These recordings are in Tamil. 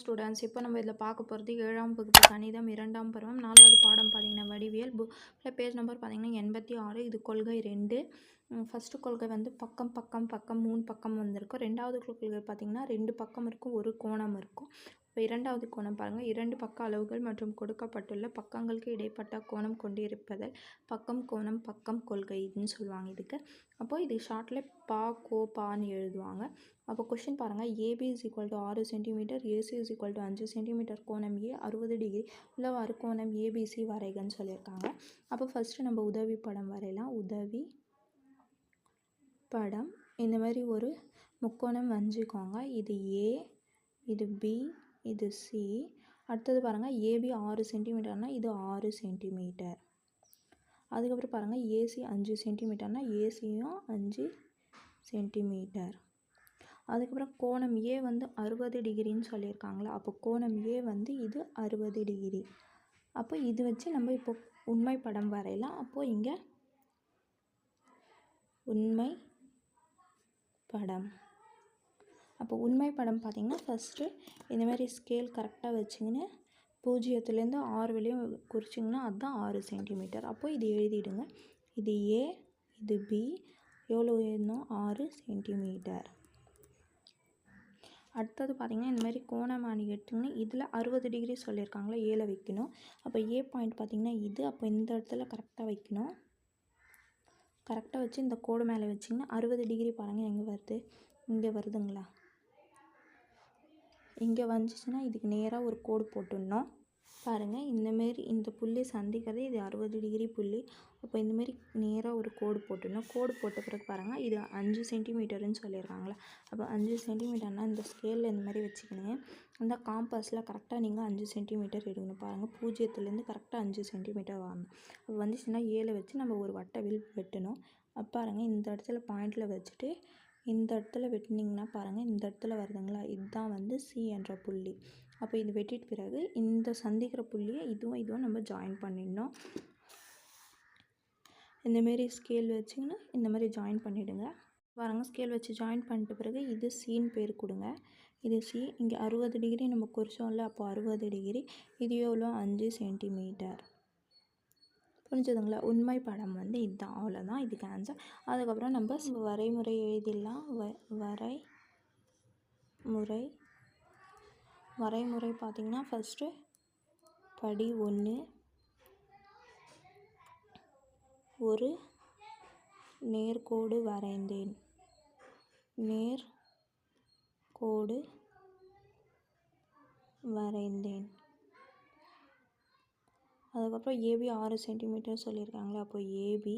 ஸ்டூடெண்ட்ஸ் இப்போ நம்ம இதில் பார்க்க போகிறது ஏழாம் வகுப்பு கணிதம் இரண்டாம் பருவம். நாலாவது பாடம் பார்த்தீங்கன்னா வடிவியல். இல்லை பேஜ் நம்பர் பார்த்தீங்கன்னா எண்பத்தி ஆறு. இது கொள்கை ரெண்டு. ஃபஸ்ட்டு கொள்கை வந்து பக்கம் பக்கம் பக்கம் மூணு பக்கம் வந்திருக்கும். ரெண்டாவது கொள்கை பார்த்தீங்கன்னா ரெண்டு பக்கம் இருக்கும் ஒரு கோணம் இருக்கும். இப்போ இரண்டாவது கோணம் பாருங்கள் இரண்டு பக்க அளவுகள் மற்றும் கொடுக்கப்பட்டுள்ள பக்கங்களுக்கு இடைப்பட்ட கோணம் கொண்டிருப்பதால் பக்கம் கோணம் பக்கம் கொள்கைன்னு சொல்லுவாங்க இதுக்கு. அப்போது இது ஷார்ட்டில் பா கோ பான்னு எழுதுவாங்க. அப்போ கொஷின் பாருங்கள் ஏபி இஸ் ஈக்குவல் டு ஆறு centimetre AC is equal to அஞ்சு சென்டிமீட்டர் கோணம் ஏ அறுபது டிகிரி உள்ளவாறு கோணம் ஏபிசி வரைகன்னு சொல்லியிருக்காங்க. அப்போ ஃபஸ்ட்டு நம்ம உதவி படம் வரையலாம். உதவி படம். இந்த மாதிரி ஒரு முக்கோணம் வஞ்சிக்கோங்க. இது ஏ இது பி இது சி அடுத்தது பாருங்கள் ஏபி ஆறு சென்டிமீட்டர்னால் இது ஆறு சென்டிமீட்டர் அதுக்கப்புறம் பாருங்கள் ஏசி அஞ்சு சென்டிமீட்டர்னால் ஏசியும் அஞ்சு சென்டிமீட்டர் அதுக்கப்புறம் கோணம் ஏ வந்து அறுபது டிகிரின்னு சொல்லியிருக்காங்களா அப்போ கோணம் ஏ வந்து இது அறுபது டிகிரி. அப்போ இது வச்சு நம்ம இப்போ உண்மை படம் வரையலாம். அப்போது இங்கே உண்மை படம். அப்போ உண்மை படம் பார்த்திங்கன்னா ஃபஸ்ட்டு இந்த மாதிரி ஸ்கேல் கரெக்டாக வச்சிங்கன்னு பூஜ்ஜியத்துலேருந்து ஆறு வரையும் குறிச்சிங்கன்னா அதுதான் ஆறு சென்டிமீட்டர் அப்போது இது எழுதிடுங்க. இது ஏ இது பி எவ்வளோ எழுதணும் ஆறு சென்டிமீட்டர் அடுத்தது பார்த்திங்கன்னா இந்த மாதிரி கோணமானி எடுத்துங்கன்னா இதில் அறுபது டிகிரி சொல்லியிருக்காங்களா ஏழை வைக்கணும். அப்போ ஏ பாயிண்ட் பார்த்திங்கன்னா இது. அப்போ இந்த இடத்துல கரெக்டாக வைக்கணும். கரெக்டாக வச்சு இந்த கோடு மேலே வச்சிங்கன்னா அறுபது டிகிரி பாருங்கள் எங்கே வருது? இங்கே வருதுங்களா? இங்கே வந்துச்சுன்னா இதுக்கு நேராக ஒரு கோடு போட்டுடணும். பாருங்கள் இந்தமாரி இந்த புள்ளி சந்திக்கிறது இது அறுபது டிகிரி புள்ளி. அப்போ இந்தமாரி நேராக ஒரு கோடு போட்டுடணும். கோடு போட்ட பிறகு பாருங்கள் இது அஞ்சு சென்டிமீட்டருன்னு சொல்லியிருக்காங்களா அப்போ அஞ்சு சென்டிமீட்டர்னால் இந்த ஸ்கேலில் இந்த மாதிரி வச்சுக்கணுங்க அந்த காம்பஸில் கரெக்டாக நீங்கள் அஞ்சு சென்டிமீட்டர் எடுக்கணும். பாருங்கள் பூஜ்ஜியத்துலேருந்து கரெக்டாக அஞ்சு சென்டிமீட்டர் வாங்கணும் அப்போ வந்துச்சுன்னா ஏழை வச்சு நம்ம ஒரு வட்டை வில் வெட்டணும். அப்போ பாருங்கள் இந்த இடத்துல பாயிண்டில் வச்சுட்டு இந்த இடத்துல வெட்டினீங்கன்னா பாருங்கள் இந்த இடத்துல வருதுங்களா? இதுதான் வந்து சி என்ற புள்ளி. அப்போ இது வெட்டிட்டு பிறகு இந்த சந்திக்கிற புள்ளியை இதுவும் இதுவும் நம்ம ஜாயின் பண்ணிடணும். இந்தமாரி ஸ்கேல் வச்சிங்கன்னா இந்த மாதிரி ஜாயின் பண்ணிவிடுங்க பாருங்க ஸ்கேல் வச்சு ஜாயின் பண்ணிட்ட பிறகு இது சின்னு பேர் கொடுங்க. இது சி இங்கே அறுபது டிகிரி நம்ம குறிச்சோம்ல அப்போ அறுபது டிகிரி இது எவ்வளோ அஞ்சு சென்டிமீட்டர் புரிஞ்சதுங்களா? உண்மை படம் வந்து இதுதான் அவ்வளோதான் இதுக்கு ஆன்சர் அதுக்கப்புறம் நம்ம வரைமுறை எழுதிடலாம். வ வரை முறை. வரைமுறை பார்த்திங்கன்னா ஃபஸ்ட்டு படி ஒன்று ஒரு நேர்கோடு வரைந்தேன். நேர் கோடு வரைந்தேன். அதுக்கப்புறம் ஏபி ஆறு சென்டிமீட்டர் சொல்லியிருக்காங்களே அப்போ ஏபி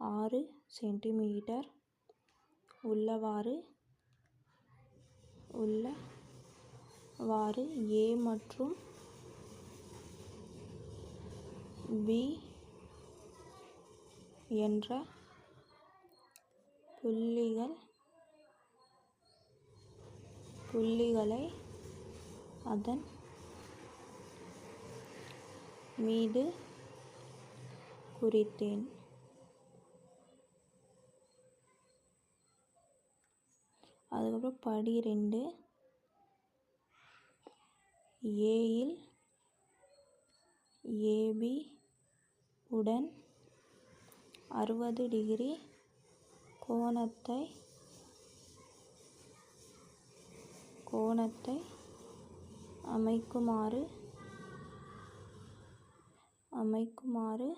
ஆறு சென்டிமீட்டர் உள்ளவாறு உள்ளவாறு ஏ மற்றும் பி என்ற புள்ளிகள் புள்ளிகளை அதன் மீது குறித்தேன். அதுக்கப்புறம் படி ரெண்டு ஏயில் ஏபி உடன் அறுபது டிகிரி கோணத்தை கோணத்தை அமைக்குமாறு அமைக்குமாறு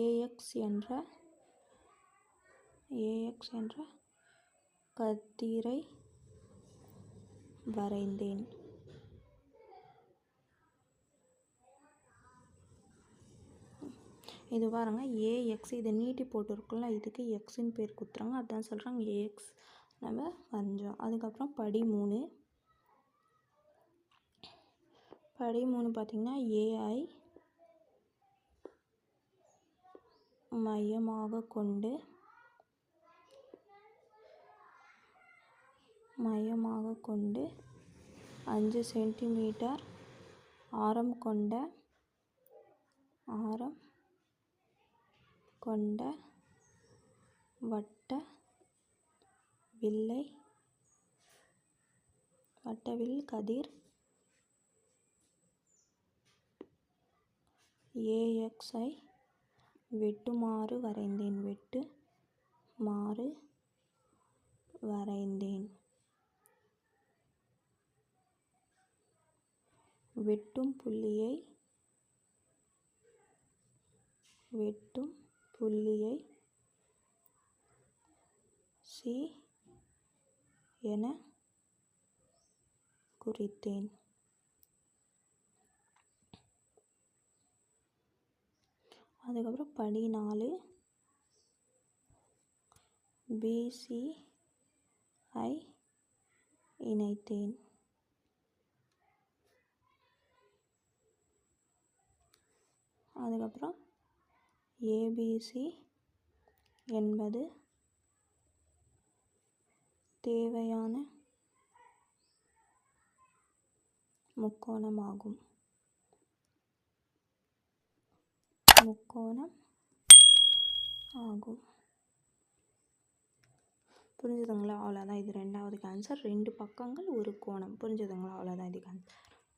ஏஎக்ஸ் என்ற ஏஎக்ஸ் என்ற கதிரை வரைந்தேன். இது பாருங்கள் ஏஎக்ஸ் இதை நீட்டி போட்டிருக்குல்ல இதுக்கு எக்ஸின் பேர் கொடுத்துறாங்க அதான் சொல்கிறாங்க ஏஎக்ஸ் நம்ம வரைஞ்சோம். அதுக்கப்புறம் படி மூணு. படி மூணு பார்த்திங்கன்னா ஏஐ மையமாக கொண்டு மையமாக கொண்டு அஞ்சு சென்டிமீட்டர் ஆரம் கொண்ட ஆரம் கொண்ட வட்ட வில்லை வட்டவில் கதிர் ஏஎக்ஸை வெட்டுமாறு வரைந்தேன். வெட்டு மாறு வரைந்தேன். வெட்டும் புள்ளியை வெட்டும் புள்ளியை சி என குறித்தேன். அதுக்கப்புறம் படி நாலு பிசி ஐ இணைத்தேன். அதுக்கப்புறம் ஏபிசி என்பது தேவையான முக்கோணமாகும். முக்கோணம் ஆகும். புரிஞ்சுதுங்களா? அவ்வளோதான். இது ரெண்டாவது ஆன்சர் ரெண்டு பக்கங்கள் ஒரு கோணம். புரிஞ்சுதுங்களா? அவ்வளோதான். இதுக்கு ஆன்சர்